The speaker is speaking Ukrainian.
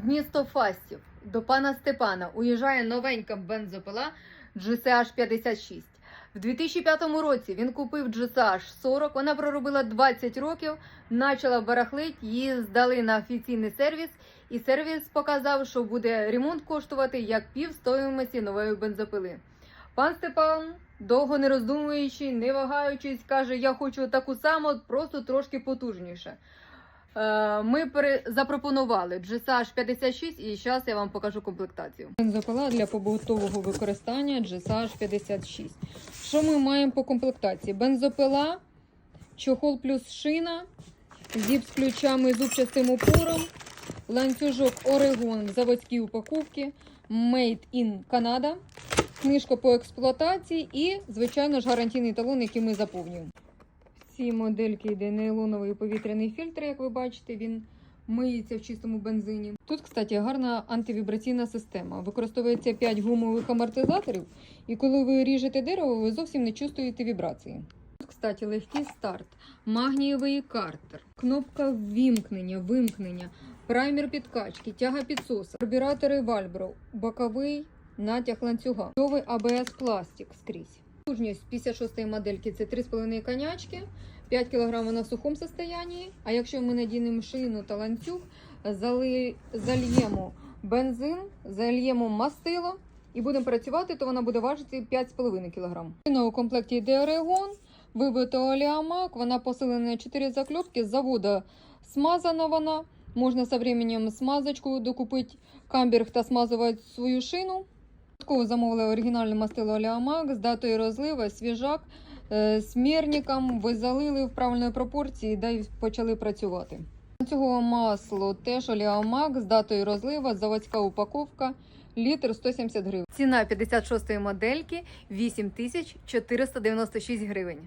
В місто Фастів до пана Степана уїжджає новенька бензопила GCH 56. В 2005 році він купив GCH 40, вона проробила 20 років, почала барахлить, її здали на офіційний сервіс, і сервіс показав, що буде ремонт коштувати як пів стоїмості нової бензопили. Пан Степан, довго не роздумуючи, не вагаючись, каже: Я хочу таку саму, просто трошки потужніше. Е, Ми запропонували GSH 56 і зараз я вам покажу комплектацію. Бензопила для побутового використання GSH 56. Що ми маємо по комплектації? Бензопила, чохол плюс шина, зіп з ключами, зубчастим упором, ланцюжок Орегон в заводській упаковці, Made in Canada, книжка по експлуатації і, звичайно ж, гарантійний талон, який ми заповнюємо. Цій модельки йде нейлоновий повітряний фільтр, як ви бачите, він миється в чистому бензині. Тут, кстати, гарна антивібраційна система. Використовується 5 гумових амортизаторів, і коли ви ріжете дерево, ви зовсім не чувствуєте вібрації. Тут, кстати, легкий старт, магнієвий картер, кнопка ввімкнення, вимкнення, праймер підкачки, тяга підсоса, карбюратори Вальбро, боковий натяг ланцюга, новий АБС пластик скрізь. Потужність 56 модельки це 3,5 конячки, 5 кг на сухому состоянні. А якщо ми надінемо шину та ланцюг, зальємо бензин, зальємо мастило і будемо працювати, то вона буде важити 5,5 кг. Шина у комплекті йде Орегон, вибито оліамак, вона посилена на 4 закльопки, з заводу смазана вона. Можна з временем смазочку докупити камберг та смазувати свою шину. Додатково замовили оригінальне мастило Олеомак з датою розлива, свіжак, смірником ви залили в правильної пропорції да й почали працювати. Цього масло теж Оліамак з датою розлива, заводська упаковка, літр 170 гривень. Ціна 56-ї модельки 8496 гривень.